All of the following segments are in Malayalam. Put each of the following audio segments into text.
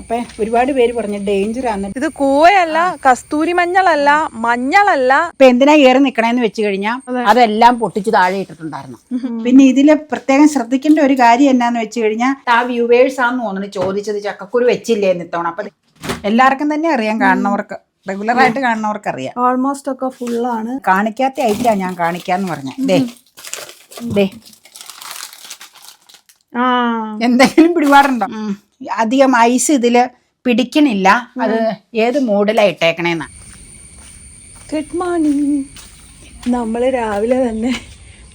അപ്പൊ ഒരുപാട് പേര് പറഞ്ഞു ഡേഞ്ചർ ആണ് ഇത് കൂവയല്ല കസ്തൂരി മഞ്ഞളല്ല മഞ്ഞളല്ല. ഇപ്പൊ എന്തിനാ ഏറി നിക്കണേന്ന് വെച്ച് കഴിഞ്ഞാൽ അതെല്ലാം പൊട്ടിച്ച് താഴെ ഇട്ടിട്ടുണ്ടായിരുന്നു. പിന്നെ ഇതിൽ പ്രത്യേകം ശ്രദ്ധിക്കേണ്ട ഒരു കാര്യം എന്നാന്ന് വെച്ച് കഴിഞ്ഞാൽ ആ വ്യൂവേഴ്സ് ആന്ന് തോന്നുന്നു ചോദിച്ചത് ചക്കക്കുരു വെച്ചില്ലേ എന്നിത്തവണ അപ്പൊ എല്ലാവർക്കും തന്നെ അറിയാം കാണുന്നവർക്ക് റെഗുലർ ആയിട്ട് കാണുന്നവർക്ക് അറിയാം. ഓൾമോസ്റ്റ് ഒക്കെ ഫുൾ ആണ്. കാണിക്കാത്ത ആയിട്ടാ ഞാൻ കാണിക്കാന്ന് പറഞ്ഞ. ദേ ദേ. ആ. എന്തെങ്കിലും പിടിപാടുണ്ടോ. അധികം ഐസ് ഇതിൽ പിടിക്കണില്ല. അത് ഏത് മൂഡിലാണ് ഇട്ടേക്കണേന്ന്. ഗുഡ് മോർണിംഗ് നമ്മൾ രാവിലെ തന്നെ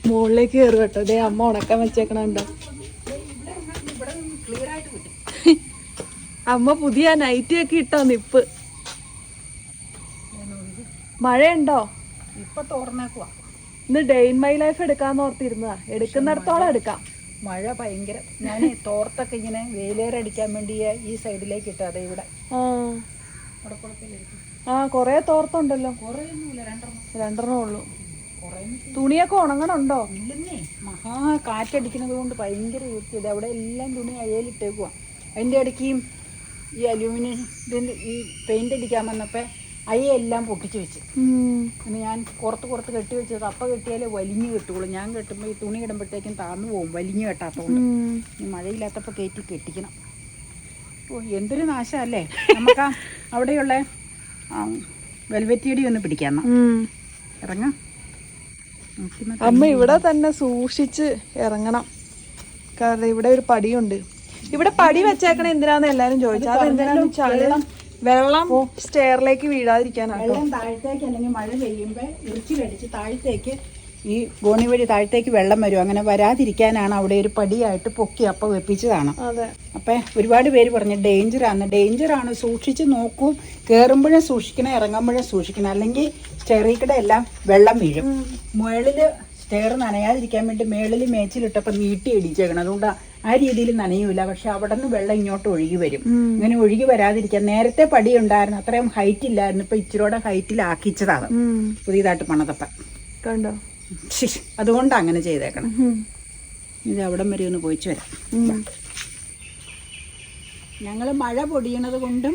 മുകളിലേക്ക് കയറും കേട്ടോ. ദേ അമ്മ ഉണക്കാൻ വെച്ചേക്കണുണ്ടോ? അമ്മ പുതിയ നൈറ്റി ഒക്കെ ഇട്ടോ നിപ്പ്? മഴയുണ്ടോ? ഇപ്പൊ തോർന്നേക്കുവാ. ഇന്ന് ഡെയിൻ മൈ ലൈഫ് എടുക്കാന്ന് ഓർത്തിരുന്നതാ. എടുക്കുന്നിടത്തോളം എടുക്കാം. മഴ ഭയങ്കര. ഞാൻ തോർത്തൊക്കെ ഇങ്ങനെ വെയിലേറടിക്കാൻ വേണ്ടി ഈ സൈഡിലേക്ക് ഇട്ടു അതെ ഇവിടെ. ആ. കൊറേ തോർത്തുണ്ടല്ലോ. രണ്ടെണ്ണം. ഉള്ളൂ. തുണിയൊക്കെ ഉണങ്ങണുണ്ടോ? മഹാ കാറ്റടിക്കുന്നത് കൊണ്ട് ഭയങ്കര ഇത് അവിടെ എല്ലാം തുണി അഴയിലിട്ടേക്കുവാ അതിന്റെ ഇടയ്ക്ക് ഈ അലൂമിനിയം ഈ പെയിന്റ് അടിക്കാൻ വന്നപ്പോൾ അയ്യെല്ലാം പൊട്ടിച്ചു വെച്ച്. പിന്നെ ഞാൻ പുറത്ത് പുറത്ത് കെട്ടി വെച്ചത് അപ്പ കെട്ടിയാലേ വലിഞ്ഞു കെട്ടുള്ളൂ. ഞാൻ കെട്ടുമ്പോൾ ഈ തുണി ഇടുമ്പോഴത്തേക്കും താന്നു പോകും. വലിഞ്ഞു കെട്ടാത്തതുകൊണ്ട് ഈ മഴയില്ലാത്തപ്പോൾ കയറ്റി കെട്ടിക്കണം. ഓ എന്തൊരു നാശമല്ലേ? നമുക്ക് അവിടെയുള്ള വെൽവെറ്റിയടി ഒന്ന് പിടിക്കാം. ഇറങ്ങാം. അമ്മ ഇവിടെ തന്നെ സൂക്ഷിച്ച് ഇറങ്ങണം. കാരണം ഇവിടെ ഒരു പടിയുണ്ട്. ഇവിടെ പടി വെച്ചേക്കണ എന്തിനാന്ന് എല്ലാരും ചോദിച്ചു. അത് എന്തിനാന്ന് വെള്ളം സ്റ്റെയറിലേക്ക് വീഴാതിരിക്കാനാണ് വെള്ളം താഴത്തേക്ക് അല്ലെങ്കിൽ മഴ പെയ്യുമ്പോൾ ഇറിച്ചിലടിച്ച് താഴത്തേക്ക് ഈ ഗോണി വഴി താഴത്തേക്ക് വെള്ളം വരും. അങ്ങനെ വരാതിരിക്കാനാണ് അവിടെ ഒരു പടിയായിട്ട് പൊക്കി അപ്പം വെപ്പിച്ചതാണ്. അപ്പം ഒരുപാട് പേര് പറഞ്ഞു ഡേഞ്ചറാണ് ഡേഞ്ചറാണ് സൂക്ഷിച്ച് നോക്കൂ. കയറുമ്പോഴും സൂക്ഷിക്കണം ഇറങ്ങുമ്പോഴും സൂക്ഷിക്കണം. അല്ലെങ്കിൽ സ്റ്റെയറിക്കടെ എല്ലാം വെള്ളം വീഴും. മുകളിൽ സ്റ്റെയർ നനയാതിരിക്കാൻ വേണ്ടി മേളിൽ മേച്ചിലിട്ടപ്പോൾ നീട്ടി ഇടിച്ചേക്കണം അതുകൊണ്ട് ആ രീതിയിൽ നനയൂല. പക്ഷെ അവിടെ നിന്ന് വെള്ളം ഇങ്ങോട്ട് ഒഴുകി വരും. ഇങ്ങനെ ഒഴുകി വരാതിരിക്കാൻ നേരത്തെ പടി ഉണ്ടായിരുന്നു അത്രയും ഹൈറ്റ് ഇല്ലായിരുന്നു. ഇപ്പൊ ഹൈറ്റിൽ ഹൈറ്റിലാക്കിച്ചതാണ് പുതിയതായിട്ട് പണതപ്പ കണ്ടോ? അതുകൊണ്ട് അങ്ങനെ ചെയ്തേക്കണം. ഇത് അവിടം വരെ ഒന്ന് പോയിച്ചു വരാം. ഞങ്ങൾ മഴ പൊടിയണത് കൊണ്ടും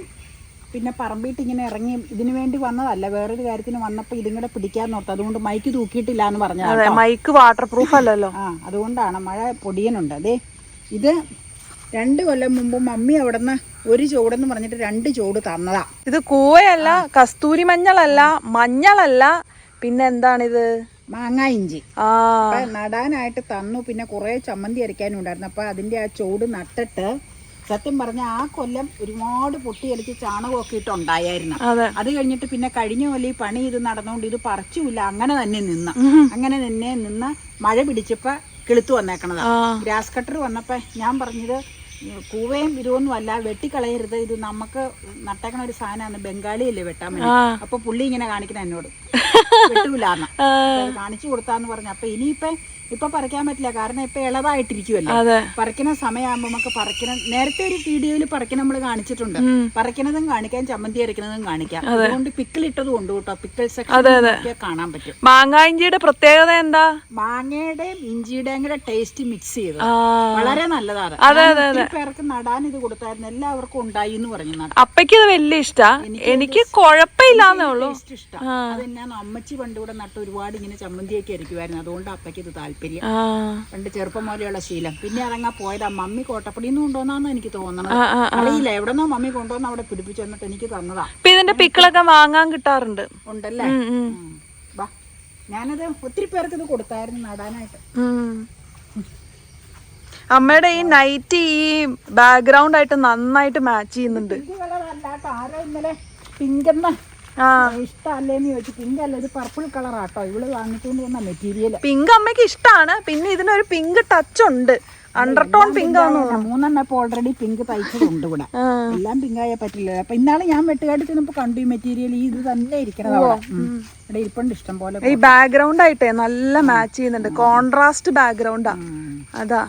പിന്നെ പറമ്പിട്ട് ഇങ്ങനെ ഇറങ്ങി ഇതിനു വേണ്ടി വന്നതല്ല. വേറൊരു കാര്യത്തിന് വന്നപ്പോൾ ഇതും കൂടെ പിടിക്കാൻ ഓർത്തു അതുകൊണ്ട് മൈക്ക് തൂക്കിയിട്ടില്ല എന്ന് പറഞ്ഞു മൈക്ക് വാട്ടർ പ്രൂഫ് അല്ലല്ലോ. ആ അതുകൊണ്ടാണ് മഴ പൊടിയനുണ്ട് അതെ ഇത് രണ്ട് കൊല്ലം മുമ്പ് മമ്മി അവിടുന്ന് ഒരു ചൂടെന്ന് പറഞ്ഞിട്ട് രണ്ട് ചൂട് തന്നതാ. ഇത് കൂവയല്ല കസ്തൂരി മഞ്ഞളല്ല മഞ്ഞളല്ല പിന്നെ എന്താണിത്? മാങ്ങ ഇഞ്ചി. നടാനായിട്ട് തന്നു പിന്നെ കുറെ ചമ്മന്തി അരയ്ക്കാനും ഉണ്ടായിരുന്നു. അപ്പൊ അതിന്റെ ആ ചൂട് നട്ടിട്ട് സത്യം പറഞ്ഞ ആ കൊല്ലം ഒരുപാട് പൊട്ടിയടിച്ച് ചാണകമൊക്കെ ഇട്ടുണ്ടായിരുന്നു അത്. കഴിഞ്ഞിട്ട് പിന്നെ കഴിഞ്ഞ കൊല്ലം ഈ പണി ഇത് നടന്നുകൊണ്ട് ഇത് പറിച്ചുമില്ല അങ്ങനെ തന്നെ നിന്ന്. അങ്ങനെ തന്നെ നിന്ന് മഴ പിടിച്ചപ്പോ കിളുത്തു വന്നേക്കണതാ. ഗ്രാസ് കട്ടർ വന്നപ്പോ ഞാൻ പറഞ്ഞത് കൂവയും ഇരുവൊന്നും അല്ല വെട്ടിക്കളയരുത്. ഇത് നമുക്ക് നട്ടേക്കണ ഒരു സാധനമാണ് ബംഗാളിയല്ലേ വെട്ടാൻ വേണ്ടി. അപ്പൊ പുള്ളി ഇങ്ങനെ കാണിക്കണ എന്നോട്. കാണിച്ചു കൊടുത്താന്ന് പറഞ്ഞു. അപ്പൊ ഇനിയിപ്പൊ ഇപ്പൊ പറിക്കാൻ പറ്റില്ല. കാരണം ഇപ്പൊ ഇളവായിട്ടിരിക്കുവല്ലേ. പറിക്കുന്ന സമയമാകുമ്പോ നമുക്ക് പറിക്കണം. നേരത്തെ ഒരു വീഡിയോയിൽ പറിക്കണം നമ്മൾ കാണിച്ചിട്ടുണ്ട്. പറിക്കണതും കാണിക്കാം ചമ്മന്തി അരക്കണതും കാണിക്കാം. അതുകൊണ്ട് പിക്കിൾ ഇട്ടതും ഉണ്ട് കേട്ടോ. പിക്കിൾ അതെ, സെക്ഷൻ അതെ. കാണാൻ പറ്റും. മാങ്ങായിഞ്ചിയുടെ പ്രത്യേകത എന്താ? മാങ്ങയുടെയും ഇഞ്ചിയുടെയും കൂടെ ടേസ്റ്റ് മിക്സ് ചെയ്ത്. വളരെ നല്ലതാണ്. പേർക്ക് നടാൻ ഇത് കൊടുത്തായിരുന്നു. എല്ലാവർക്കും ഉണ്ടായി എന്ന് പറഞ്ഞു. അപ്പയ്ക്ക് വലിയ ഇഷ്ടാ. എനിക്ക് കുഴപ്പമില്ലാന്നേ ഉള്ളൂ. ഇഷ്ടം. അതെന്നാ അമ്മച്ചി പണ്ട് ഇവിടെ നട്ട് ഒരുപാട് ഇങ്ങനെ ചമ്മന്തിയൊക്കെ അരിക്കുമായിരുന്നു അതുകൊണ്ട് അപ്പയ്ക്ക് ഇത് താല്പര്യം. പണ്ട് ചെറുപ്പം പോലെയുള്ള ശീലം. പിന്നെ അതങ്ങാ ആ മമ്മി കോട്ടപ്പടിയിൽ നിന്ന് കൊണ്ടുവന്നാന്ന് എനിക്ക് തോന്നണത്. ആ, അറിയില്ല. എവിടെന്നോ മമ്മി കൊണ്ടുവന്ന അവിടെ പിടിപ്പിച്ചു വന്നിട്ട് എനിക്ക് തന്നതാ. ഇതിന്റെ പിക്കിളൊക്കെ വാങ്ങാൻ കിട്ടാറുണ്ട്. ഉണ്ടല്ലേ? ഞാനത് ഒത്തിരി പേർക്ക് ഇത് കൊടുത്തായിരുന്നു നടാനായിട്ട്. അമ്മയുടെ ഈ നൈറ്റ് ഈ ബാക്ക്ഗ്രൗണ്ട് ആയിട്ട് നന്നായിട്ട് മാച്ച് ചെയ്യുന്നുണ്ട്. ആരോ ഇന്നലെ പിങ്ക് ചോദിച്ചു. പിങ്ക് അല്ല ഇത് പർപ്പിൾ കളറാട്ടോ ഇവൾ വാങ്ങിച്ചുകൊണ്ട് വന്ന മെറ്റീരിയൽ പിങ്ക് അമ്മയ്ക്ക് ഇഷ്ടമാണ് പിന്നെ ഇതിനൊരു പിങ്ക് ടച്ച് ഉണ്ട്. അണ്ടർടോൺ പിങ്ക് മൂന്നെണ്ണം ഇപ്പൊ ഓൾറെഡി പിങ്ക് തയ്ച്ചതുണ്ട് ഇവിടെ. എല്ലാം പിങ്കായ പറ്റില്ല അപ്പൊ ഇന്നാളെ ഞാൻ വെട്ടുകാട്ടി ചെന്നപ്പോ കണ്ടു ഈ മെറ്റീരിയൽ ഈ ഇത് തന്നെ ഇരിക്കണത്. ഇവിടെ ഇരിപ്പുണ്ട് ഇഷ്ടം പോലെ ഈ ബാക്ക്ഗ്രൗണ്ട് ആയിട്ടേ നല്ല മാച്ച് ചെയ്യുന്നുണ്ട്. കോൺട്രാസ്റ്റ് ബാക്ക്ഗ്രൗണ്ടാ. അതാ.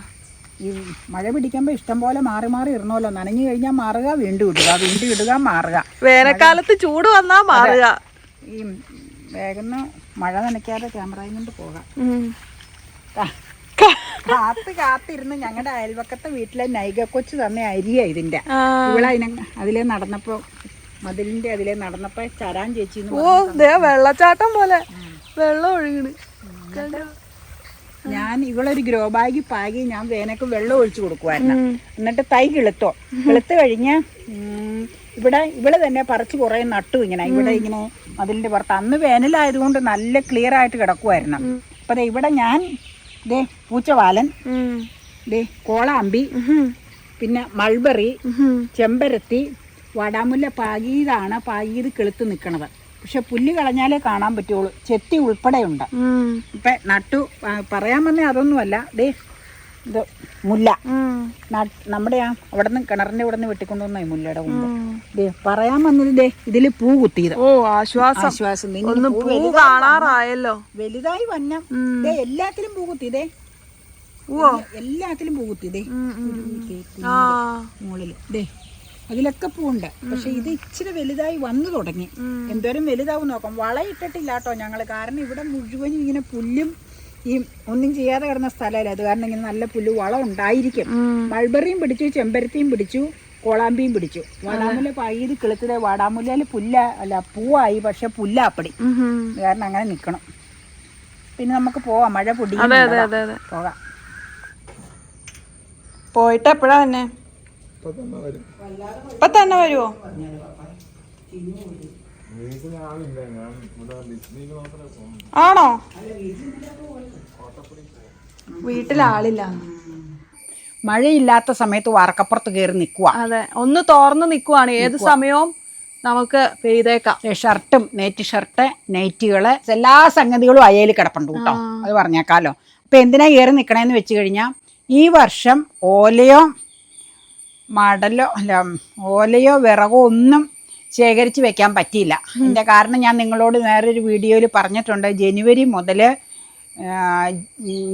ഈ മഴ പിടിക്കുമ്പോ ഇഷ്ടം പോലെ മാറി മാറി ഇടണമല്ലോ. നനഞ്ഞു കഴിഞ്ഞാൽ മാറുക വീണ്ടും ഇടുക വീണ്ടും ഇടുക മാറുക. വേനൽക്കാലത്ത് ചൂട് വന്നാ മാറുക. ഈ വേഗം മഴ നനയ്ക്കാതെ ക്യാമറയും കൊണ്ട് പോകാം. കാത്ത് കാത്തിരുന്ന് ഞങ്ങളുടെ അയൽവക്കത്തെ വീട്ടിലെ നൈക കൊച്ചു തന്ന അരിയ ഇതിന്റെ. ഇവളതിനെ അതിലേ നടന്നപ്പോ മതിലിന്റെ അതിലെ നടന്നപ്പോ ചരാൻ ചേച്ചി ഓ വെള്ളച്ചാട്ടം പോലെ. വെള്ളം ഒഴുകണ്. ഞാൻ ഇവളൊരു ഗ്രോ ബാഗ് പാകി ഞാൻ വേനക്ക് വെള്ളം ഒഴിച്ചു കൊടുക്കുവായിരുന്നു. എന്നിട്ട് തൈ കിളുത്തോ. കിളുത്ത് കഴിഞ്ഞ് ഇവിടെ ഇവിടെ തന്നെ പറിച്ച് കുറേ നട്ടു ഇങ്ങനെ. ഇവിടെ ഇങ്ങനെ അതിന്റെ പുറത്ത്. അന്ന് വേനലായതുകൊണ്ട് നല്ല ക്ലിയർ ആയിട്ട് കിടക്കുമായിരുന്നു അപ്പൊ ഇവിടെ ഞാൻ ദേ പൂച്ചവാലൻ ദേ കോളാമ്പി പിന്നെ മൾബറി ചെമ്പരത്തി വടാമുല്ല പാകീതാണ് പാകീത് കിളുത്ത് നിൽക്കണത് പക്ഷെ പുല്ല് കളഞ്ഞാലേ കാണാൻ പറ്റുള്ളൂ. ചെത്തി ഉൾപ്പെടെയുണ്ട്. ഇപ്പം നട്ടു പറയാൻ വന്നേ അതൊന്നുമല്ല. ദേ ഇത് മുല്ല. നമ്മുടെ ആ അവിടെ നിന്ന് കിണറിന്റെ ഇവിടെ നിന്ന് വെട്ടിക്കൊണ്ടുവന്ന മുല്ലയുടെ മുമ്പ് ദേ പറയാൻ വന്നത് ദേ ഇതിൽ പൂ കുത്തിയത്. ഓ ആശ്വാസം. ആശ്വാസം. പൂ കാണാറായല്ലോ. വലുതായി വന്ന എല്ലാത്തിലും പൂ കുത്തിയതേ. എല്ലാത്തിലും പൂ കുത്തിയതേ. മുകളിൽ ദേ അതിലൊക്കെ പൂണ്ട്. പക്ഷെ ഇത് ഇച്ചിരി വലുതായി വന്നു തുടങ്ങി. എന്തോരം വലുതാവും നോക്കാം. വളയിട്ടിട്ടില്ല കേട്ടോ ഞങ്ങൾ കാരണം ഇവിടെ മുഴുവനും ഇങ്ങനെ പുല്ലും ഈ ഒന്നും ചെയ്യാതെ കിടന്ന സ്ഥലമല്ല? അത് കാരണം ഇങ്ങനെ നല്ല പുല്ല് വളം ഉണ്ടായിരിക്കും. മൾബറിയും പിടിച്ചു ചെമ്പരത്തിയും പിടിച്ചു കോളാമ്പിയും പിടിച്ചു. വാടാമുല പയ്യത് കിളുത്തത് വാടാമുല്ലയിൽ പുല്ല അല്ല പൂവായി. പക്ഷെ പുല്ലാപ്പടി കാരണം അങ്ങനെ നിൽക്കണം പിന്നെ നമുക്ക് പോവാം. മഴ പൊടി പോകാം. പോയിട്ട് എപ്പോഴാ തന്നെ ഇപ്പൊ തന്നെ വരുമോ ആണോ? വീട്ടിലാളില്ല. മഴയില്ലാത്ത സമയത്ത് വാർക്കപ്പുറത്ത് കയറി നിൽക്കുക അതെ. ഒന്ന് തോർന്ന് നിക്കുവാണ്. ഏത് സമയവും നമുക്ക് പെയ്തേക്കാം. ഷർട്ടും നെറ്റ് ഷർട്ട് നെറ്റുകൾ എല്ലാ സംഗതികളും അയയിൽ കിടപ്പുണ്ട് കേട്ടോ. അത് പറഞ്ഞേക്കാലോ. അപ്പൊ എന്തിനാ കയറി നിൽക്കണേന്ന് വെച്ച് കഴിഞ്ഞാൽ ഈ വർഷം ഓലയോ മടലോ അല്ല ഓലയോ വിറകോ ഒന്നും ശേഖരിച്ച് വെക്കാൻ പറ്റിയില്ല. എന്റെ കാരണം ഞാൻ നിങ്ങളോട് വേറൊരു വീഡിയോയിൽ പറഞ്ഞിട്ടുണ്ട്. ജനുവരി മുതൽ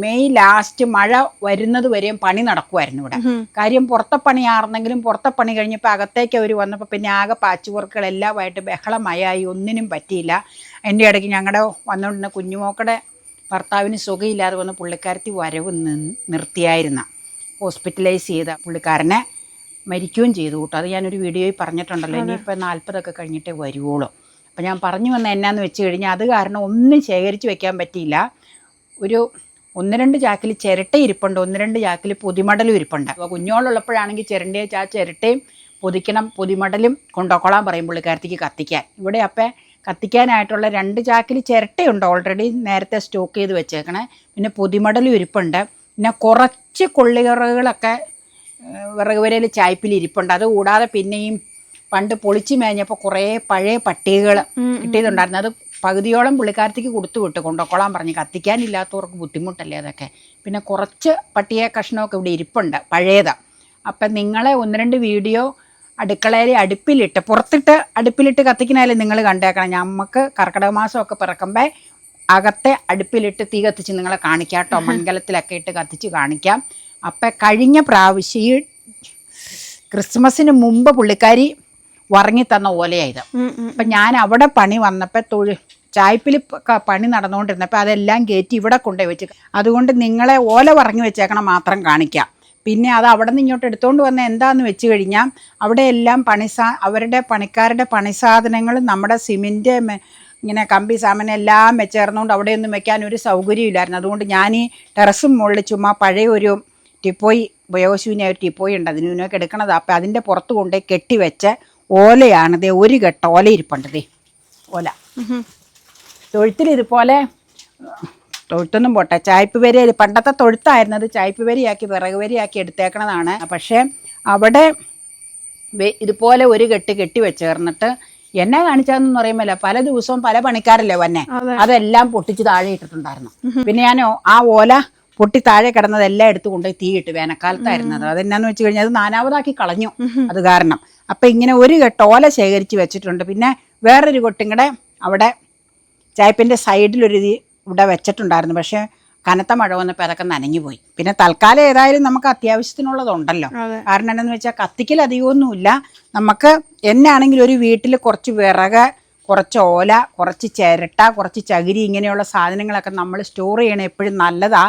മെയ് ലാസ്റ്റ് മഴ വരുന്നത് വരെയും പണി നടക്കുമായിരുന്നു ഇവിടെ. കാര്യം പുറത്തെ പണിയാർന്നെങ്കിലും പുറത്തെ പണി കഴിഞ്ഞപ്പോൾ അകത്തേക്ക് അവർ വന്നപ്പോൾ പിന്നെ ആകെ പാച്ച് വർക്കുകളെല്ലാമായിട്ട് ബഹളമയായി ഒന്നിനും പറ്റിയില്ല. എന്റെ ഇടയ്ക്ക് ഞങ്ങളുടെ വന്നുകൊണ്ടിരുന്ന കുഞ്ഞുമോക്കടെ ഭർത്താവിന് സുഖമില്ലാതെ വന്ന് പുള്ളിക്കാരത്തി വരവ് നിർത്തിയായിരുന്ന. ഹോസ്പിറ്റലൈസ് ചെയ്ത പുള്ളിക്കാരനെ. മരിക്കുകയും ചെയ്തു കൂട്ടോ. അത് ഞാനൊരു വീഡിയോയിൽ പറഞ്ഞിട്ടുണ്ടല്ലോ. ഇനിയിപ്പോൾ നാൽപ്പതൊക്കെ കഴിഞ്ഞിട്ടേ വരുവുള്ളൂ. അപ്പം ഞാൻ പറഞ്ഞു വന്ന എന്നാന്ന് വെച്ച് കഴിഞ്ഞാൽ അത് കാരണം ഒന്നും ശേഖരിച്ച് വെക്കാൻ പറ്റിയില്ല. ഒരു ഒന്ന് രണ്ട് ചാക്കിൽ ചിരട്ട ഇരിപ്പുണ്ട്. ഒന്ന് രണ്ട് ചാക്കിൽ പൊതിമടലും ഇരിപ്പുണ്ട്. അപ്പോൾ കുഞ്ഞോളുള്ളപ്പോഴാണെങ്കിൽ ചിരണ്ടയെ ആ ചിരട്ടയും പൊതിക്കണം പൊതിമടലും കൊണ്ടോക്കോളാൻ പറയും പുള്ളിക്കാരത്തേക്ക് കത്തിക്കാൻ. ഇവിടെ അപ്പം കത്തിക്കാനായിട്ടുള്ള രണ്ട് ചാക്കിൽ ചിരട്ടയുണ്ട് ഓൾറെഡി നേരത്തെ സ്റ്റോക്ക് ചെയ്ത് വെച്ചേക്കണേ. പിന്നെ പൊതിമടലും ഇരിപ്പുണ്ട്. പിന്നെ കുറച്ച് കൊള്ളികറകളൊക്കെ വിറക് വരയിൽ ചായ്പിൽ ഇരിപ്പുണ്ട്. അത് കൂടാതെ പിന്നെയും പണ്ട് പൊളിച്ചു മേഞ്ഞപ്പോൾ കുറേ പഴയ പട്ടികകൾ കിട്ടിയതുണ്ടായിരുന്നു. അത് പകുതിയോളം പുള്ളിക്കാരത്തേക്ക് കൊടുത്തു വിട്ടു. കൊണ്ടുപോക്കോളാൻ പറഞ്ഞ്. കത്തിക്കാനില്ലാത്തവർക്ക് ബുദ്ധിമുട്ടല്ലേ അതൊക്കെ? പിന്നെ കുറച്ച് പട്ടിക കഷ്ണമൊക്കെ ഇവിടെ ഇരിപ്പുണ്ട് പഴയതാണ് അപ്പം നിങ്ങളെ ഒന്ന് രണ്ട് വീഡിയോ അടുക്കളയിൽ അടുപ്പിലിട്ട് പുറത്തിട്ട് അടുപ്പിലിട്ട് കത്തിക്കണാലും നിങ്ങൾ കണ്ടേക്കണം. നമുക്ക് കർക്കിടക മാസമൊക്കെ പിറക്കുമ്പോൾ അകത്തെ അടുപ്പിലിട്ട് തീ കത്തിച്ച് നിങ്ങളെ കാണിക്കാം കേട്ടോ. മൺകലത്തിലൊക്കെ ഇട്ട് കത്തിച്ച് കാണിക്കാം. അപ്പം കഴിഞ്ഞ പ്രാവശ്യം ഈ ക്രിസ്മസിന് മുമ്പ് പുള്ളിക്കാരി വറങ്ങി തന്ന ഓലയായത്. അപ്പം ഞാൻ അവിടെ പണി വന്നപ്പോൾ തൊഴിൽ ചായ്പിൽ പണി നടന്നുകൊണ്ടിരുന്നപ്പോൾ അതെല്ലാം കയറ്റി ഇവിടെ കൊണ്ടുപോയി വെച്ച്. അതുകൊണ്ട് നിങ്ങളെ ഓല വറങ്ങി വെച്ചേക്കണം മാത്രം കാണിക്കാം. പിന്നെ അത് അവിടെ നിന്ന് ഇങ്ങോട്ട് എടുത്തുകൊണ്ട് വന്ന എന്താന്ന് വെച്ച് കഴിഞ്ഞാൽ അവിടെ എല്ലാം പണിസാ അവരുടെ പണിക്കാരുടെ പണിസാധനങ്ങൾ നമ്മുടെ സിമെന്റ് ഇങ്ങനെ കമ്പി സാമാനം എല്ലാം വെച്ചേർന്നുകൊണ്ട് അവിടെയൊന്നും വെക്കാൻ ഒരു സൗകര്യമില്ലായിരുന്നു. അതുകൊണ്ട് ഞാൻ ഈ ടെറസും മുകളിൽ ചുമ്മാ പഴയ ഒരു ടിപ്പോയി ഉപയോഗശൂന്യ ഒരു ടിപ്പോയി ഉണ്ട്. അതിന് ഇതിനൊക്കെ എടുക്കണത്. അപ്പം അതിന്റെ പുറത്ത് കൊണ്ടുപോയി കെട്ടിവെച്ച ഓലയാണിത് ഒരു കെട്ട ഓല ഇരിപ്പുണ്ട് ദേ. ഓല. തൊഴുത്തിൽ ഇതുപോലെ തൊഴുത്തൊന്നും പോട്ടെ. ചായ്പ് വരി പണ്ടത്തെ തൊഴുത്തായിരുന്നത് ചായ്പ് വരിയാക്കി വിറക് വരിയാക്കി എടുത്തേക്കണതാണ്. പക്ഷേ അവിടെ ഇതുപോലെ ഒരു കെട്ട് കെട്ടി വെച്ചേർന്നിട്ട് എന്നെ കാണിച്ചതെന്ന് പറയുമ്പോൾ പല ദിവസവും പല പണിക്കാരല്ലേ വന്നെ. അതെല്ലാം പൊട്ടിച്ച് താഴെ ഇട്ടിട്ടുണ്ടായിരുന്നു. പിന്നെ ഞാൻ ആ ഓല പൊട്ടി താഴെ കിടന്നതെല്ലാം എടുത്തു കൊണ്ടുപോയി തീയിട്ട് വേനൽക്കാലത്തായിരുന്നത്. അതെന്നാന്ന് വെച്ച് കഴിഞ്ഞാൽ അത് നാനാവതാക്കി കളഞ്ഞു. അത് കാരണം. അപ്പൊ ഇങ്ങനെ ഒരു കെട്ട് ഓല ശേഖരിച്ച് വെച്ചിട്ടുണ്ട്. പിന്നെ വേറൊരു കൊട്ടും കൂടെ അവിടെ ചായപ്പിന്റെ സൈഡിലൊരു ഇവിടെ വെച്ചിട്ടുണ്ടായിരുന്നു. പക്ഷേ കനത്ത മഴ വന്നപ്പോൾ അതൊക്കെ നനഞ്ഞു പോയി. പിന്നെ തൽക്കാലം ഏതായാലും നമുക്ക് അത്യാവശ്യത്തിനുള്ളതുണ്ടല്ലോ അതെ. കാരണം എന്താണെന്ന് വെച്ചാൽ കത്തിക്കൽ അധികമൊന്നുമില്ല. നമുക്ക് എന്നാണെങ്കിലും ഒരു വീട്ടിൽ കുറച്ച് വിറക് കുറച്ച് ഓല കുറച്ച് ചിരട്ട കുറച്ച് ചകിരി ഇങ്ങനെയുള്ള സാധനങ്ങളൊക്കെ നമ്മൾ സ്റ്റോർ ചെയ്യണം എപ്പോഴും നല്ലതാ.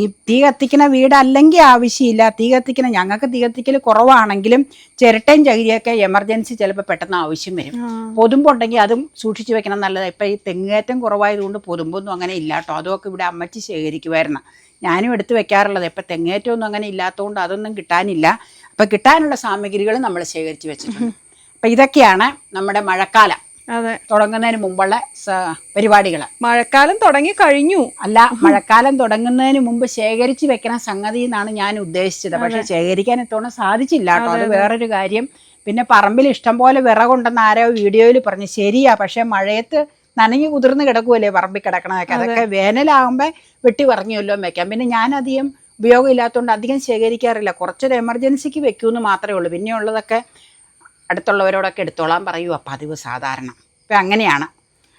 ഈ തീ കത്തിക്കുന്ന വീടല്ലെങ്കിൽ ആവശ്യമില്ല. തീ കത്തിക്കുന്ന ഞങ്ങൾക്ക് തീ കത്തിക്കൽ കുറവാണെങ്കിലും ചിരട്ടയും ചകിരിയൊക്കെ എമർജൻസി ചിലപ്പോൾ പെട്ടെന്ന് ആവശ്യം വരും. പൊതുമ്പുണ്ടെങ്കിൽ അതും സൂക്ഷിച്ചു വെക്കണം നല്ലതാണ് ഇപ്പം ഈ തെങ്ങേറ്റം കുറവായതുകൊണ്ട് പൊതുമ്പൊന്നും അങ്ങനെ ഇല്ല കേട്ടോ അതൊക്കെ ഇവിടെ അമ്മച്ചി ശേഖരിക്കുമായിരുന്നു ഞാനും എടുത്ത് വെക്കാറുള്ളത്. ഇപ്പം തെങ്ങേറ്റമൊന്നും അങ്ങനെ ഇല്ലാത്തതുകൊണ്ട് അതൊന്നും കിട്ടാനില്ല. അപ്പം കിട്ടാനുള്ള സാമഗ്രികൾ നമ്മൾ ശേഖരിച്ച് വെച്ചിട്ടുണ്ട്. അപ്പം ഇതൊക്കെയാണ് നമ്മുടെ മഴക്കാലം. അതെ. തുടങ്ങുന്നതിന് മുമ്പുള്ള പരിപാടികൾ മഴക്കാലം തുടങ്ങി കഴിഞ്ഞു. അല്ല മഴക്കാലം തുടങ്ങുന്നതിന് മുമ്പ് ശേഖരിച്ച് വെക്കണ സംഗതി എന്നാണ് ഞാൻ ഉദ്ദേശിച്ചത്. പക്ഷെ ശേഖരിക്കാൻ എത്തോണം സാധിച്ചില്ല കേട്ടോ. അത് വേറൊരു കാര്യം. പിന്നെ പറമ്പിൽ ഇഷ്ടം പോലെ വിറകുണ്ടെന്ന് ആരോ വീഡിയോയിൽ പറഞ്ഞു ശരിയാ പക്ഷെ മഴയത്ത് നനഞ്ഞു കുതിർന്ന് കിടക്കുമല്ലേ പറമ്പിൽ കിടക്കണതൊക്കെ? അതൊക്കെ വേനലാകുമ്പോൾ വെട്ടി പറഞ്ഞുമല്ലോ വെക്കാം പിന്നെ ഞാൻ അധികം ഉപയോഗം ഇല്ലാത്തതുകൊണ്ട് അധികം ശേഖരിക്കാറില്ല. കുറച്ചൊരു എമർജൻസിക്ക് വെക്കൂന്ന് മാത്രമേ ഉള്ളൂ. പിന്നെ ഉള്ളതൊക്കെ അടുത്തുള്ളവരോടൊക്കെ എടുത്തോളാൻ പറയൂ. പതിവ് സാധാരണ. ഇപ്പം അങ്ങനെയാണ്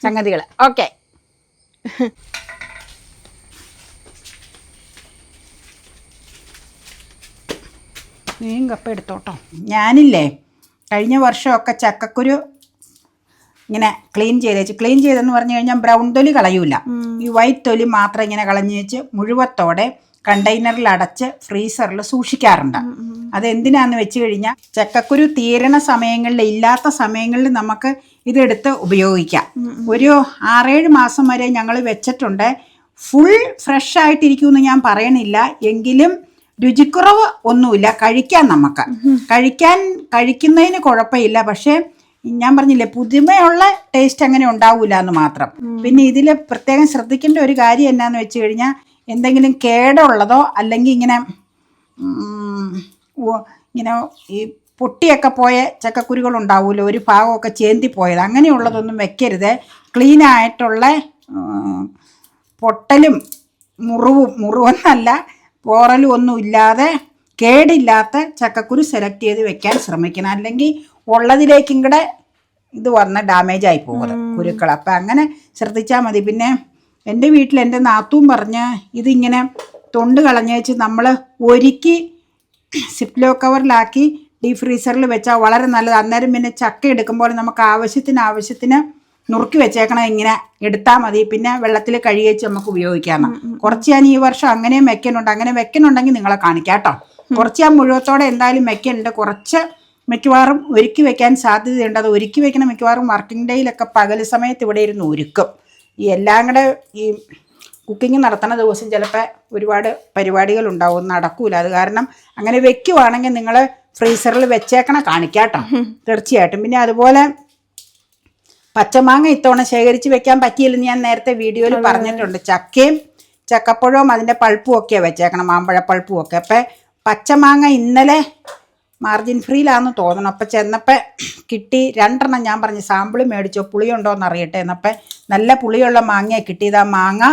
സംഗതികൾ ഓക്കെ. മീൻ കപ്പ എടുത്തോട്ടോ. ഞാനില്ലേ കഴിഞ്ഞ വർഷമൊക്കെ ചക്കക്കുരു ഇങ്ങനെ ക്ലീൻ ചെയ്ത് വെച്ച് ക്ലീൻ ചെയ്തെന്ന് പറഞ്ഞു കഴിഞ്ഞാൽ ബ്രൗൺ തൊലി കളയൂല. ഈ വൈറ്റ് തൊലി മാത്രം ഇങ്ങനെ കളഞ്ഞു വെച്ച് മുഴുവത്തോടെ കണ്ടെയ്നറിൽ അടച്ച് ഫ്രീസറിൽ സൂക്ഷിക്കാറുണ്ട്. അത് എന്തിനാന്ന് വെച്ച് കഴിഞ്ഞാൽ ചക്കക്കുരു തീരണ സമയങ്ങളിൽ ഇല്ലാത്ത സമയങ്ങളിൽ നമുക്ക് ഇതെടുത്ത് ഉപയോഗിക്കാം. ഒരു ആറേഴ് മാസം വരെ ഞങ്ങൾ വെച്ചിട്ടുണ്ട്. ഫുൾ ഫ്രഷ് ആയിട്ടിരിക്കുമെന്ന് ഞാൻ പറയണില്ല. എങ്കിലും രുചിക്കുറവ് ഒന്നുമില്ല. കഴിക്കാൻ നമുക്ക്. കഴിക്കാൻ കഴിക്കുന്നതിന് കുഴപ്പമില്ല. പക്ഷേ ഞാൻ പറഞ്ഞില്ലേ പുതുമയുള്ള ടേസ്റ്റ് അങ്ങനെ ഉണ്ടാവൂല എന്ന് മാത്രം പിന്നെ ഇതിൽ പ്രത്യേകം ശ്രദ്ധിക്കേണ്ട ഒരു കാര്യം എന്നാന്ന് വെച്ച് കഴിഞ്ഞാൽ എന്തെങ്കിലും കേടുള്ളതോ അല്ലെങ്കിൽ ഇങ്ങനെ ഇങ്ങനെ ഈ പൊട്ടിയൊക്കെ പോയ ചക്കക്കുരുകൾ ഉണ്ടാവുമല്ലോ ഒരു ഭാഗമൊക്കെ ചേന്തി പോയത്. അങ്ങനെയുള്ളതൊന്നും വെക്കരുത്. ക്ലീനായിട്ടുള്ള പൊട്ടലും മുറിവും മുറിവെന്നല്ല പോറലും ഒന്നും ഇല്ലാതെ കേടില്ലാത്ത ചക്കക്കുരു സെലക്ട് ചെയ്ത് വെക്കാൻ ശ്രമിക്കണം. അല്ലെങ്കിൽ ഉള്ളതിലേക്കും കൂടെ ഇത് വന്ന് ഡാമേജ് ആയി പോകുന്നത് കുരുക്കൾ. അപ്പം അങ്ങനെ ശ്രദ്ധിച്ചാൽ മതി. പിന്നെ എന്റെ വീട്ടിൽ എന്റെ നാത്തും പറഞ്ഞ് ഇതിങ്ങനെ തൊണ്ട് കളഞ്ഞേച്ച് നമ്മൾ ഒരുക്കി സിപ്ലോ കവറിലാക്കി ഡീപ് ഫ്രീസറിൽ വെച്ചാൽ വളരെ നല്ലത്. അന്നേരം പിന്നെ ചക്ക എടുക്കുമ്പോൾ നമുക്ക് ആവശ്യത്തിന് ആവശ്യത്തിന് നുറുക്കി വെച്ചേക്കണം ഇങ്ങനെ എടുത്താൽ മതി. പിന്നെ വെള്ളത്തിൽ കഴുകിച്ച് നമുക്ക് ഉപയോഗിക്കാം കുറച്ച് ഞാൻ ഈ വർഷം അങ്ങനെയും വെക്കുന്നുണ്ട് അങ്ങനെ വെക്കുന്നുണ്ടെങ്കിൽ നിങ്ങളെ കാണിക്കാം കേട്ടോ. കുറച്ച് ഞാൻ മുഴുവത്തോടെ എന്തായാലും വെക്കുന്നുണ്ട് കുറച്ച് മിക്കവാറും ഒരുക്കി വെക്കാൻ സാധ്യതയുണ്ട്. അത് ഒരുക്കി വെക്കണം മിക്കവാറും വർക്കിംഗ് ഡേയിലൊക്കെ പകൽ സമയത്ത് ഇവിടെ ഇരുന്ന് ഒരുക്കും. ഈ എല്ലാം കൂടെ ഈ കുക്കിംഗ് നടത്തുന്ന ദിവസം ചിലപ്പോൾ ഒരുപാട് പരിപാടികൾ ഉണ്ടാവും നടക്കൂല. അത് കാരണം അങ്ങനെ വെക്കുവാണെങ്കിൽ നിങ്ങൾ ഫ്രീസറിൽ വെച്ചേക്കണ കാണിക്കാട്ടോ. തീർച്ചയായിട്ടും. പിന്നെ അതുപോലെ പച്ചമാങ്ങ ഇത്തവണ ശേഖരിച്ച് വെക്കാൻ പറ്റിയില്ലെന്ന് ഞാൻ നേരത്തെ വീഡിയോയിൽ പറഞ്ഞിട്ടുണ്ട്. ചക്കയും ചക്കപ്പഴവും അതിന്റെ പൾപ്പും ഒക്കെ വെച്ചേക്കണം മാമ്പഴ പൾപ്പും ഒക്കെ. അപ്പം പച്ചമാങ്ങ ഇന്നലെ മാർജിൻ ഫ്രീലാന്ന് തോന്നണം. അപ്പം ചെന്നപ്പോൾ കിട്ടി രണ്ടെണ്ണം ഞാൻ പറഞ്ഞു സാമ്പിൾ മേടിച്ചോ പുളിയുണ്ടോ എന്നറിയട്ടെ എന്നപ്പം നല്ല പുളിയുള്ള മാങ്ങയെ കിട്ടിയത്. ആ മാങ്ങ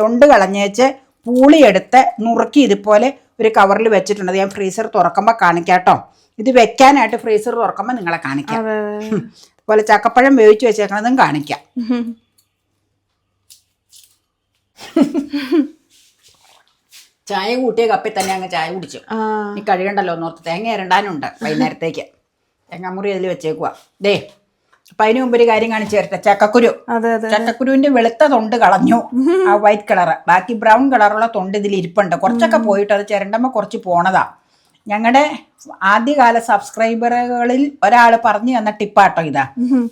തൊണ്ട് കളഞ്ഞേച്ച് പൂളിയെടുത്ത് നുറുക്കി ഇതുപോലെ ഒരു കവറിൽ വെച്ചിട്ടുണ്ട്. ഞാൻ ഫ്രീസർ തുറക്കുമ്പോൾ കാണിക്കാം കേട്ടോ ഇത് വെക്കാനായിട്ട് ഫ്രീസർ തുറക്കുമ്പോൾ നിങ്ങളെ കാണിക്കാം. അതെ അതെ അതുപോലെ ചക്കപ്പഴം വേവിച്ച് വെച്ചേക്കണതും കാണിക്കാം. ചായ കൂട്ടിയ കപ്പിൽ തന്നെ അങ്ങ് ചായ കുടിച്ചു. നീ കഴുകണ്ടല്ലോ ഒന്നോർത്ത് തേങ്ങ ഇരണ്ടാനുണ്ട് വൈകുന്നേരത്തേക്ക്. തേങ്ങാമുറി അതിൽ വെച്ചേക്കുവാ. ദേ അപ്പൊ അതിന് മുമ്പ് ഒരു കാര്യം കാണിച്ചു തരട്ടെ. ചക്കക്കുരു. അതെ അതെ ചക്കക്കുരുവിന്റെ വെളുത്ത തൊണ്ട് കളഞ്ഞു. ആ വൈറ്റ് കളറ് ബാക്കി ബ്രൗൺ കളറുള്ള തൊണ്ട് ഇതിൽ ഇരിപ്പുണ്ട്. കുറച്ചൊക്കെ പോയിട്ട് അത് ചിരണ്ടമ്മ കുറച്ച് പോണതാ. ഞങ്ങളുടെ ആദ്യകാല സബ്സ്ക്രൈബറുകളിൽ ഒരാൾ പറഞ്ഞു തന്ന ടിപ്പാട്ടോ ഇതാ.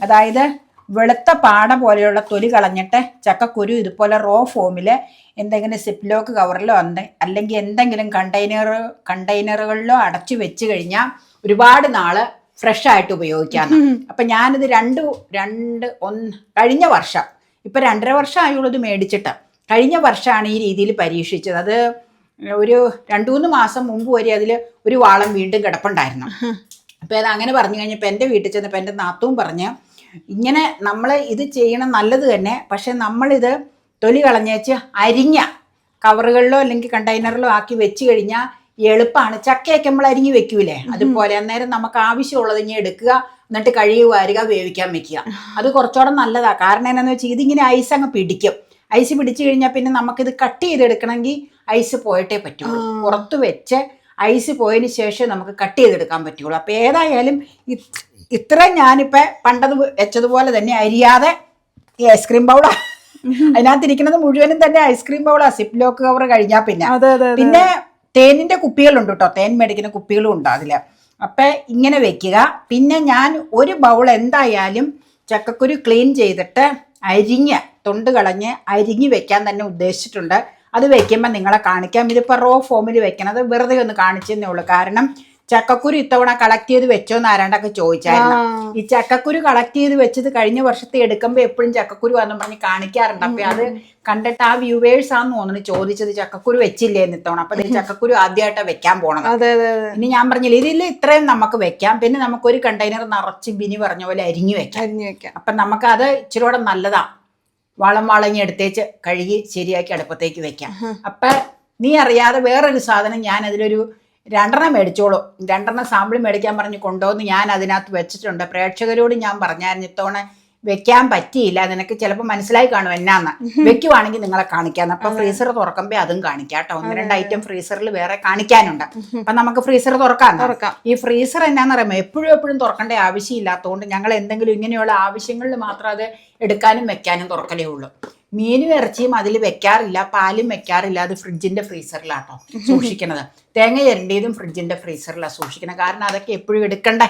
അതായത് വെളുത്ത പാട പോലെയുള്ള തൊലി കളഞ്ഞിട്ട് ചക്കക്കുരു ഇതുപോലെ റോ ഫോമിൽ എന്തെങ്കിലും സിപ്ലോക്ക് കവറിലോ അന്ന് അല്ലെങ്കിൽ എന്തെങ്കിലും കണ്ടെയ്നർ കണ്ടെയ്നറുകളിലോ അടച്ചു വെച്ച് കഴിഞ്ഞാൽ ഒരുപാട് നാൾ ഫ്രഷ് ആയിട്ട് ഉപയോഗിക്കാം അപ്പൊ ഞാനിത് രണ്ട് രണ്ട് ഒന്ന് കഴിഞ്ഞ വർഷം ഇപ്പൊ രണ്ടര വർഷം ആയുള്ളൂ ഇത് മേടിച്ചിട്ട്. കഴിഞ്ഞ വർഷമാണ് ഈ രീതിയിൽ പരീക്ഷിച്ചത്. അത് ഒരു രണ്ടു മൂന്ന് മാസം മുമ്പ് വരെ അതിൽ ഒരു വാളം വീണ്ടും കിടപ്പുണ്ടായിരുന്നു. അപ്പോൾ അത് അങ്ങനെ പറഞ്ഞു കഴിഞ്ഞപ്പോൾ എന്റെ വീട്ടിൽ ചെന്നപ്പോൾ എന്റെ നാത്തവും പറഞ്ഞ് ഇങ്ങനെ നമ്മൾ ഇത് ചെയ്യണം നല്ലത് തന്നെ പക്ഷെ നമ്മളിത് തൊലി കളഞ്ഞേച്ച് അരിഞ്ഞ കവറുകളിലോ അല്ലെങ്കിൽ കണ്ടെയ്നറിലോ ആക്കി വെച്ച് കഴിഞ്ഞാൽ എളുപ്പമാണ് ചക്കയൊക്കെ നമ്മൾ അരിഞ്ഞു വെക്കൂലേ? അതുപോലെ അന്നേരം നമുക്ക് ആവശ്യമുള്ളത് ഇനി എടുക്കുക എന്നിട്ട് കഴുകി വാരുക വേവിക്കാൻ വെക്കുക. അത് കുറച്ചുകൂടെ നല്ലതാ. കാരണം എന്നാന്ന് വെച്ചാൽ ഇതിങ്ങനെ ഐസ് അങ്ങ് പിടിക്കും. ഐസ് പിടിച്ചു കഴിഞ്ഞാൽ പിന്നെ നമുക്കിത് കട്ട് ചെയ്തെടുക്കണമെങ്കിൽ ഐസ് പോയിട്ടേ പറ്റുള്ളൂ. പുറത്ത് വെച്ച് ഐസ് പോയതിന് ശേഷം നമുക്ക് കട്ട് ചെയ്തെടുക്കാൻ പറ്റുള്ളൂ. അപ്പോൾ ഏതായാലും ഇത്- ഇത്ര ഞാനിപ്പോൾ പണ്ടത് വെച്ചതുപോലെ തന്നെ അരിയാതെ ഈ ഐസ്ക്രീം പൗഡർ അതിനകത്തിരിക്കുന്നത് മുഴുവനും തന്നെ ice cream powder zip lock cover കഴിഞ്ഞാൽ പിന്നെ. പിന്നെ തേനിന്റെ കുപ്പികളുണ്ട് കേട്ടോ. തേൻ മേടിക്കുന്ന കുപ്പികളും ഉണ്ട് അതിൽ അപ്പം ഇങ്ങനെ വെക്കുക. പിന്നെ ഞാൻ ഒരു ബൗൾ എന്തായാലും ചക്കക്കുരു ക്ലീൻ ചെയ്തിട്ട് അരിഞ്ഞ് തൊണ്ട് കളഞ്ഞ് അരിഞ്ഞ് വെക്കാൻ തന്നെ ഉദ്ദേശിച്ചിട്ടുണ്ട്. അത് വെക്കുമ്പോൾ നിങ്ങളെ കാണിക്കാം. ഇതിപ്പോൾ റോ ഫോമിൽ വെക്കണത് വെറുതെ ഒന്ന് കാണിച്ചെന്നേ ഉള്ളൂ. കാരണം ചക്കക്കുരു ഇത്തവണ കളക്ട് ചെയ്ത് വെച്ചോ ആരാണ്ടൊക്കെ ചോദിച്ചായിരുന്നു. ഈ ചക്കക്കുരു കളക്ട് ചെയ്ത് വെച്ചത് കഴിഞ്ഞ വർഷത്തെ എടുക്കുമ്പോൾ എപ്പോഴും ചക്കക്കുരു വന്നു പറഞ്ഞ് കാണിക്കാറുണ്ട്. അപ്പൊ അത് കണ്ടിട്ട് ആ വ്യൂവേഴ്സ് ആന്ന് തോന്നുന്നു ചോദിച്ചത് ചക്കക്കുരു വെച്ചില്ലേ എന്ന് ഇത്തവണ. അപ്പൊ ചക്കക്കുരു ആദ്യമായിട്ടാണ് വെക്കാൻ പോണത്. ഇനി ഞാൻ പറഞ്ഞില്ല ഇതിൽ ഇത്രയും നമുക്ക് വെക്കാം. പിന്നെ നമുക്ക് ഒരു കണ്ടെയ്നർ നിറച്ച് ബിനി പറഞ്ഞ പോലെ അരിഞ്ഞു വെക്കാം. അരിഞ്ഞു നമുക്ക് അത് ഇച്ചിരി കൂടെ നല്ലതാ. വളം വളഞ്ഞ് എടുത്തേച്ച് കഴുകി ശരിയാക്കി അടുപ്പത്തേക്ക് വെക്കാം. അപ്പൊ നീ അറിയാതെ വേറൊരു സാധനം ഞാൻ അതിലൊരു രണ്ടെണ്ണം മേടിച്ചോളൂ. രണ്ടെണ്ണം സാമ്പിൾ മേടിക്കാൻ പറഞ്ഞ് കൊണ്ടുവന്ന് ഞാൻ അതിനകത്ത് വെച്ചിട്ടുണ്ട്. പ്രേക്ഷകരോട് ഞാൻ പറഞ്ഞായിരുന്നു ഇത്തവണ വെക്കാൻ പറ്റിയില്ല. നിനക്ക് ചിലപ്പോൾ മനസ്സിലായി കാണും എന്നാന്ന്. വെക്കുവാണെങ്കിൽ നിങ്ങളെ കാണിക്കാന്ന്. അപ്പൊ ഫ്രീസർ തുറക്കുമ്പോ അതും കാണിക്കാം കേട്ടോ. ഒന്ന് രണ്ട് ഐറ്റം ഫ്രീസറിൽ വേറെ കാണിക്കാനുണ്ട്. അപ്പൊ നമുക്ക് ഫ്രീസർ തുറക്കാം തുറക്കാം. ഈ ഫ്രീസർ എന്നാന്ന് പറയുമ്പോൾ എപ്പോഴും എപ്പോഴും തുറക്കേണ്ട ആവശ്യമില്ലാത്തതുകൊണ്ട് ഞങ്ങൾ എന്തെങ്കിലും ഇങ്ങനെയുള്ള ആവശ്യങ്ങളിൽ മാത്രം അത് എടുക്കാനും വെക്കാനും തുറക്കലേ ഉള്ളൂ. മീനും ഇറച്ചിയും അതിൽ വെക്കാറില്ല പാലും വെക്കാറില്ല. അത് ഫ്രിഡ്ജിന്റെ ഫ്രീസറിലാട്ടോ സൂക്ഷിക്കണത്. തേങ്ങ ചിരണ്ടിയതും ഫ്രിഡ്ജിന്റെ ഫ്രീസറിലാണ് സൂക്ഷിക്കണം. കാരണം അതൊക്കെ എപ്പോഴും എടുക്കേണ്ട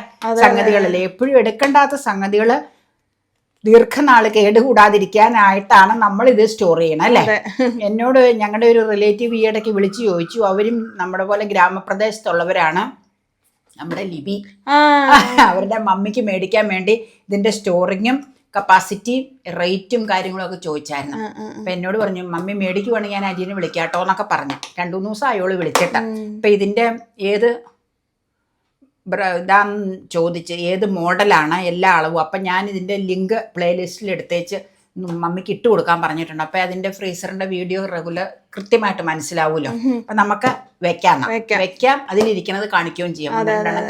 സംഗതികളല്ലേ? എപ്പോഴും എടുക്കേണ്ടാത്ത സംഗതികൾ ദീർഘനാൾ കേടുകൂടാതിരിക്കാനായിട്ടാണ് നമ്മൾ ഇത് സ്റ്റോർ ചെയ്യണം അല്ലേ? എന്നോട് ഞങ്ങളുടെ ഒരു റിലേറ്റീവ് ഈ ഇടയ്ക്ക് വിളിച്ചു ചോദിച്ചു. അവരും നമ്മുടെ പോലെ ഗ്രാമപ്രദേശത്തുള്ളവരാണ്. നമ്മുടെ ലിബി. അവരുടെ മമ്മിക്ക് മേടിക്കാൻ വേണ്ടി ഇതിന്റെ സ്റ്റോറിങ്ങും കപ്പാസിറ്റിയും റേറ്റും കാര്യങ്ങളും ഒക്കെ ചോദിച്ചായിരുന്നു. അപ്പൊ എന്നോട് പറഞ്ഞു മമ്മി മേടിക്കുവാണെങ്കിൽ ഞാൻ അരിനെ വിളിക്കാട്ടോ എന്നൊക്കെ പറഞ്ഞു. രണ്ടു മൂന്ന് ദിവസം അയോൾ വിളിച്ചിട്ട. അപ്പൊ ഇതിന്റെ ഏത് ഇതാന്ന് ചോദിച്ച് ഏത് മോഡലാണ് എല്ലാ അളവും. അപ്പം ഞാൻ ഇതിന്റെ ലിങ്ക് പ്ലേലിസ്റ്റിൽ എടുത്തേച്ച് മമ്മിക്ക് ഇട്ട് കൊടുക്കാൻ പറഞ്ഞിട്ടുണ്ട്. അപ്പം അതിന്റെ ഫ്രീസറിന്റെ വീഡിയോ റെഗുലർ കൃത്യമായിട്ട് മനസ്സിലാവുമല്ലോ അപ്പം നമുക്ക് വെക്കാം. വെക്കാം. അതിലിരിക്കുന്നത് കാണിക്കുകയും ചെയ്യാം.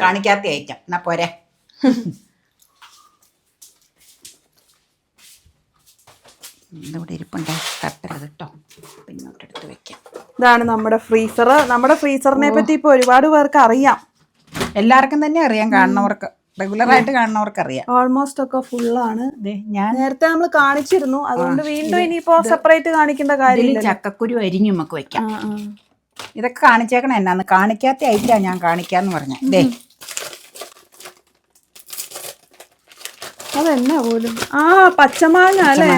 കാണിക്കാത്ത അയക്കാം എന്നാ പോരെ? ഇവിടെ ഇരിപ്പുണ്ട്. തട്ടരുത് കേട്ടോ പിന്നോട്ട് എടുത്ത് വെക്കാം. ഇതാണ് നമ്മുടെ ഫ്രീസർ നമ്മുടെ ഫ്രീസറിനെ പറ്റി ഇപ്പൊ ഒരുപാട് പേർക്ക് അറിയാം. എല്ലാവർക്കും തന്നെ അറിയാം. കാണുന്നവർക്ക് റെഗുലർ ആയിട്ട് കാണുന്നവർക്ക് അറിയാം. ഓൾമോസ്റ്റ് ഒക്കെ ഫുള്ളാണ് ദേ, ഞാൻ നേരത്തെ നമ്മൾ കാണിച്ചിരുന്നു. അതുകൊണ്ട് വീണ്ടും ഇനിയിപ്പോ സെപ്പറേറ്റ് കാണിക്കേണ്ട കാര്യമില്ല ചക്കക്കുരു അരിഞ്ഞു നമുക്ക് വെക്കാം. ഇതൊക്കെ കാണിച്ചേക്കണം എന്നാന്ന്. കാണിക്കാത്ത ഐറ്റാ ഞാൻ കാണിക്കാന്ന് പറഞ്ഞേ. ദേ അതെന്നാ പോലും? ആ പച്ചമാങ്ങ അല്ലേ?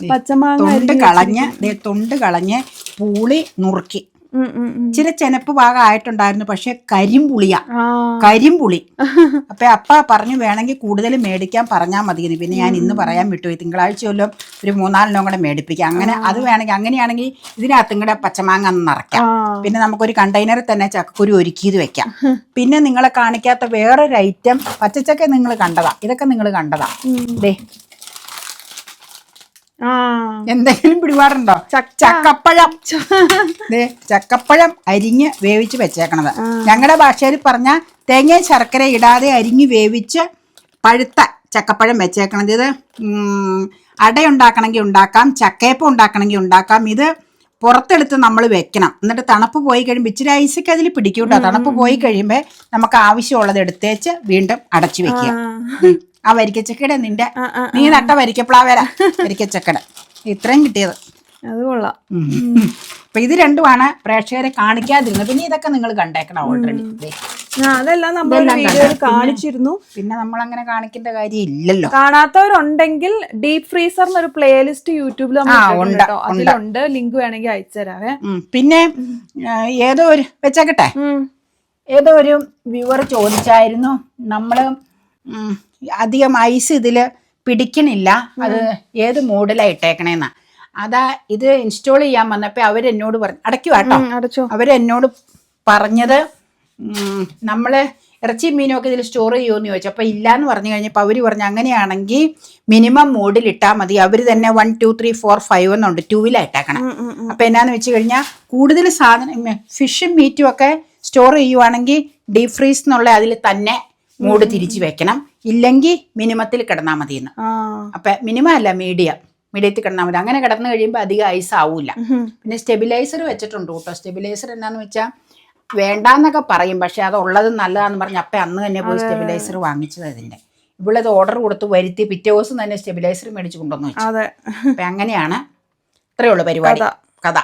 പച്ചമാങ്ങ. തൊണ്ട് കളഞ്ഞ് തൊണ്ട് കളഞ്ഞ് പൂളി നുറുക്കി. ഇച്ചിരി ചെനപ്പ് ഭാഗം ആയിട്ടുണ്ടായിരുന്നു പക്ഷെ കരിമ്പുളിയാ. കരിമ്പുളി. അപ്പൊ അപ്പ പറഞ്ഞു വേണമെങ്കിൽ കൂടുതൽ മേടിക്കാൻ പറഞ്ഞാൽ മതി പിന്നെ ഞാൻ ഇന്ന് പറയാൻ വിട്ടു ഈ തിങ്കളാഴ്ച വല്ലതും ഒരു മൂന്നാലെണ്ണം കൂടെ മേടിപ്പിക്കാം. അങ്ങനെ അത് വേണമെങ്കിൽ അങ്ങനെയാണെങ്കിൽ ഇതിനകത്തും കൂടെ പച്ചമാങ്ങ അന്ന് നിറയ്ക്കാം. പിന്നെ നമുക്കൊരു കണ്ടെയ്നറിൽ തന്നെ ചക്കക്കുരു ഒരുക്കിയത് വെക്കാം. പിന്നെ നിങ്ങളെ കാണിക്കാത്ത വേറൊരു ഐറ്റം പച്ചച്ചക്ക നിങ്ങൾ കണ്ടതാ. ഇതൊക്കെ നിങ്ങൾ കണ്ടതാ. ദേ എന്തെങ്കിലും പിടിപാടുണ്ടോ? ചക്കപ്പഴം. ചക്കപ്പഴം അരിഞ്ഞ് വേവിച്ച് വെച്ചേക്കണത്. ഞങ്ങളുടെ ഭാഷയിൽ പറഞ്ഞ തേങ്ങയും ശർക്കര ഇടാതെ അരിഞ്ഞ് വേവിച്ച് പഴുത്ത ചക്കപ്പഴം വെച്ചേക്കണത്. ഇത് അടയുണ്ടാക്കണമെങ്കിൽ ഉണ്ടാക്കാം ചക്കയപ്പം ഉണ്ടാക്കണമെങ്കിൽ ഉണ്ടാക്കാം. ഇത് പുറത്തെടുത്ത് നമ്മൾ വെക്കണം. എന്നിട്ട് തണുപ്പ് പോയി കഴിയുമ്പോൾ ഇച്ചിരി ഐസൊക്കെ അതിൽ പിടിക്കൂട്ടോ തണുപ്പ് പോയി കഴിയുമ്പോൾ നമുക്ക് ആവശ്യമുള്ളത് എടുത്തേച്ച് വീണ്ടും അടച്ചു വെക്കുക. ആ വരിക്കച്ചക്കട നിന്റെ നീ നട്ട വരിക്കപ്ലാവേല. വരിക്കച്ചക്കട. ഇത്രയും കിട്ടിയത്. അത് കൊള്ളാം. അപ്പൊ ഇത് രണ്ടുമാണ് പ്രേക്ഷകരെ കാണിക്കാതിരുന്നത്. പിന്നെ ഇതൊക്കെ നിങ്ങൾ കണ്ടേക്കണം ഓൾറെഡി അതെല്ലാം നമ്മൾ വീഡിയോയിൽ കാണിച്ചിരുന്നു. പിന്നെ നമ്മൾ അങ്ങനെ കാണിക്കേണ്ട കാര്യം ഇല്ലല്ലോ. കാണാത്തവരുണ്ടെങ്കിൽ ഡീപ് ഫ്രീസർ എന്നൊരു പ്ലേലിസ്റ്റ് യൂട്യൂബിൽ അതിലുണ്ട്. ലിങ്ക് വേണമെങ്കിൽ അയച്ചുതരാവേ പിന്നെ ഏതോ ഒരു വെച്ചേക്കട്ടെ. ഏതോ ഒരു വ്യൂവർ ചോദിച്ചായിരുന്നു. നമ്മൾ അധികം ഐസ് ഇതിൽ പിടിക്കണില്ല. അത് ഏത് മൂഡിലാണ് ഇട്ടേക്കണേന്നാ. അതാ ഇത് ഇൻസ്റ്റാൾ ചെയ്യാൻ വന്നപ്പോൾ അവരെന്നോട് പറഞ്ഞു അടയ്ക്കു കേട്ടോ. അടച്ചോ. അവരെന്നോട് പറഞ്ഞത് നമ്മൾ ഇറച്ചി മീനൊക്കെ ഇതിൽ സ്റ്റോർ ചെയ്യുമെന്ന് ചോദിച്ചു. അപ്പോൾ ഇല്ലയെന്ന് പറഞ്ഞു കഴിഞ്ഞപ്പോൾ അവർ പറഞ്ഞു അങ്ങനെയാണെങ്കിൽ മിനിമം മൂഡിൽ ഇട്ടാൽ മതി. അവർ തന്നെ one two three four five എന്നുണ്ട്. ടൂവിലായിട്ടേക്കണം ഇട്ടേക്കണം. അപ്പോൾ എന്നാന്ന് വെച്ച് കഴിഞ്ഞാൽ കൂടുതൽ സാധനം ഫിഷും മീറ്റും ഒക്കെ സ്റ്റോർ ചെയ്യുവാണെങ്കിൽ ഡീപ് ഫ്രീസ് എന്നുള്ള അതിൽ തന്നെ മൂഡ് തിരിച്ചു വെക്കണം. ഇല്ലെങ്കിൽ മിനിമത്തിൽ കിടന്നാൽ മതി എന്ന് അപ്പൊ മിനിമം അല്ല മീഡിയം. മീഡിയത്തിൽ കിടന്നാൽ മതി. അങ്ങനെ കിടന്നു കഴിയുമ്പോൾ അധികം ഐസ് ആവൂല. പിന്നെ സ്റ്റെബിലൈസർ വെച്ചിട്ടുണ്ട് കേട്ടോ. സ്റ്റെബിലൈസർ എന്നാന്ന് വെച്ചാൽ വേണ്ടാന്നൊക്കെ പറയും. പക്ഷെ അത് ഉള്ളത് നല്ലതാന്ന് പറഞ്ഞ് അപ്പം അന്ന് തന്നെ പോയി സ്റ്റെബിലൈസർ വാങ്ങിച്ചത് അതിന്റെ ഇവളത് ഓർഡർ കൊടുത്ത് വരുത്തി പിറ്റേ ദിവസം തന്നെ സ്റ്റെബിലൈസർ മേടിച്ച് കൊണ്ടുവന്നു വെച്ചു. അതെ. അപ്പം അങ്ങനെയാണ്. ഇത്രയേ ഉള്ളൂ പരിപാടി. കഥ.